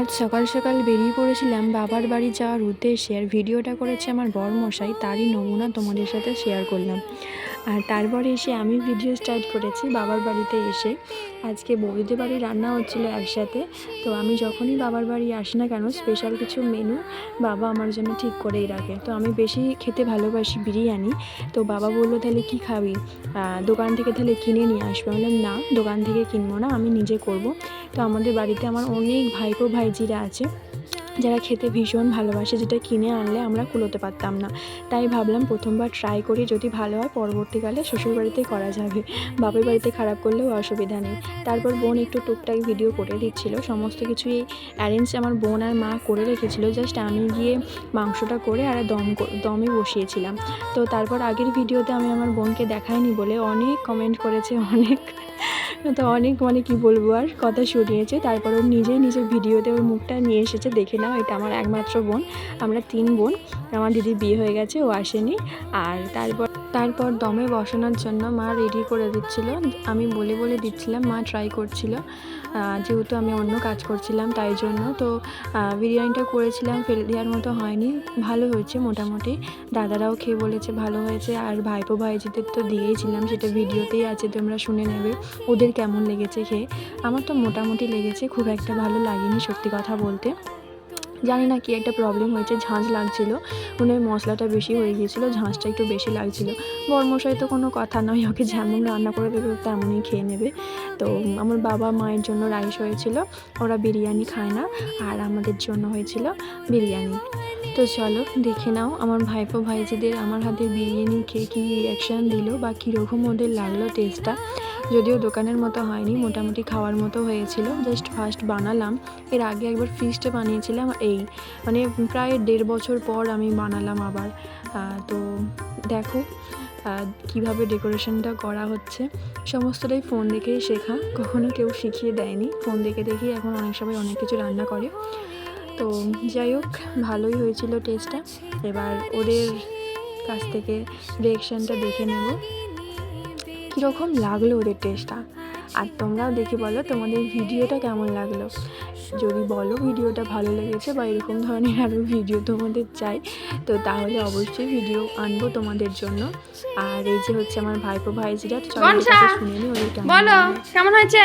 আজ সকাল সকাল বেরিয়ে পড়েছিলাম বাবার বাড়ি যাওয়ার উদ্দেশ্যে আর ভিডিওটা করেছে আমার বর মশাই তারই নমুনা তোমাদের সাথে শেয়ার করলাম। আর তারপরে এসে আমি ভিডিও স্টার্ট করেছি বাবার বাড়িতে এসে। আজকে বৌদিদের বাড়ি রান্না হচ্ছিল একসাথে। তো আমি যখনই বাবার বাড়ি আসি না কেন স্পেশাল কিছু মেনু বাবা আমার জন্য ঠিক করেই রাখে। তো আমি বেশি খেতে ভালোবাসি বিরিয়ানি। তো বাবা বলল, তাহলে কী খাবি? দোকান থেকে তাহলে কিনে নিয়ে আসবে। বললাম, না, দোকান থেকে কিনবো না, আমি নিজে করব। তো আমাদের বাড়িতে আমার অনেক ভাইপো ভাইজিরা আছে। যারা খেতে ভীষণ ভালোবাসে, যেটা কিনে আনলে আমরা কুলোতে পারতাম না। তাই ভাবলাম প্রথমবার ট্রাই করি, যদি ভালো হয় পরবর্তীকালে শ্বশুরবাড়িতেই করা যাবে। বাপের বাড়িতে খারাপ করলেও অসুবিধা নেই। তারপর বোন একটু টুকটাক ভিডিও করে দিচ্ছিল। সমস্ত কিছুই অ্যারেঞ্জ আমার বোন আর মা করে রেখেছিল। জাস্ট আমি গিয়ে মাংসটা করে আর দম দমে বসিয়েছিলাম। তো তারপর আগের ভিডিওতে আমি আমার বোনকে দেখাইনি বলে অনেক কমেন্ট করেছে, অনেক তো অনেক মানে কি বলব আর, কথা শুনিয়েছে তারপর ও নিজেই নিজের ভিডিওতে ওর মুখটা নিয়ে এসেছে, দেখে নাও, এটা আমার একমাত্র বোন, আমরা তিন বোন। আমার দিদির বিয়ে হয়ে গেছে, ও আসেনি। আর তারপর তারপর দমে বসানোর জন্য মা রেডি করে দিচ্ছিল। আমি বলে বলে দিচ্ছিলাম, মা ট্রাই করছিল। যেহেতু আমি অন্য কাজ করছিলাম, তাই জন্য তো বিরিয়ানিটা করেছিলাম, ফেলে দেওয়ার মতো হয়নি। ভালো হয়েছে মোটামুটি। দাদারাও খেয়ে বলেছে ভালো হয়েছে। আর ভাইপো ভাইজিদের তো দিয়েইছিলাম, সেটা ভিডিওতেই আছে, তোমরা শুনে নেবে। ওদের কেমন লেগেছে খেয়ে। আমার তো মোটামুটি লেগেছে, খুব একটা ভালো লাগেনি সত্যি কথা বলতে। জানি না কি একটা প্রবলেম হয়েছে ঝাঁঝ লাগছিল। মনে মশলাটা বেশি হয়ে গিয়েছিল ঝাঁঝটা একটু বেশি লাগছিল। বরমশাই তো কোনো কথা নয়, ওকে যেমন রান্না করে দেবে, তেমনই খেয়ে নেবে। তো আমার বাবা মায়ের জন্য রাইস হয়েছিল, ওরা বিরিয়ানি খায় না, আর আমাদের জন্য হয়েছিল বিরিয়ানি। তো চলো, দেখে নাও, আমার ভাইপো ভাইজিদের, আমার হাতে বিরিয়ানি খেয়ে কী রিয়াকশান দিল বা কীরকম ওদের লাগল টেস্টটা যদিও দোকানের মতো হয়নি, মোটামুটি খাওয়ার মতো হয়েছিল। জাস্ট ফার্স্ট বানালাম। এর আগে একবার ফিস্টে বানিয়েছিলাম এই। মানে প্রায় দেড় বছর পর আমি বানালাম আবার। তো দেখো কীভাবে ডেকোরেশনটা করা হচ্ছে। সমস্তটাই ফোন দেখেই শেখা। কখনো কেউ শিখিয়ে দেয়নি। ফোন দেখে দেখেই এখন অনেক সবাই অনেক কিছু রান্না করে। তো যাই হোক, ভালোই হয়েছিল টেস্টটা এবার ওদের কাছ থেকে রিয়েকশানটা দেখে নেব। কীরকম লাগল ওদের টেস্টটা আর তোমরাও দেখে বলো তোমাদের ভিডিওটা কেমন লাগল? যদি বলো ভিডিওটা ভালো লেগেছে বা এরকম ধরনের আরও ভিডিও তোমাদের চাই তো তাহলে অবশ্যই ভিডিও আনব তোমাদের জন্য। আর এই যে হচ্ছে আমার ভাইপো ভাইজিরা শুনে নিই ওদের কেমন বলো। কেমন হয়েছে?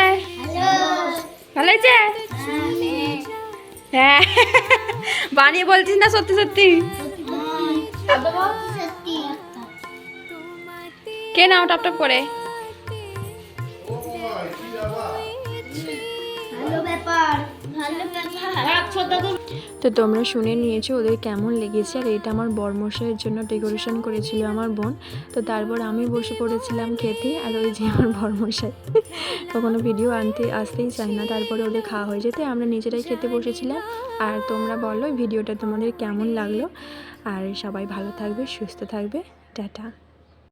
ভালো হয়েছে? হ্যাঁ। বানিয়ে বলছিস না সত্যি সত্যি? কে নাও টপ টপ করে? তো তোমরা শুনে নিয়েছো ওদের কেমন লেগেছে, আর এটা আমার বর্মশাইয়ের জন্য ডেকোরেশন করেছিল আমার বোন। তো তারপর আমি বসে পড়েছিলাম খেতে, আর ওই যে আমার বর্মশাই। কখনো ভিডিও আনতে, আসতেই চায় না। তারপরে ওদের খাওয়া হয়ে যেতে আমরা নিজেরাই খেতে বসেছিলাম। আর তোমরা বলো ভিডিওটা তোমাদের কেমন লাগল। আর সবাই ভালো থাকবে, সুস্থ থাকবে। টাটা।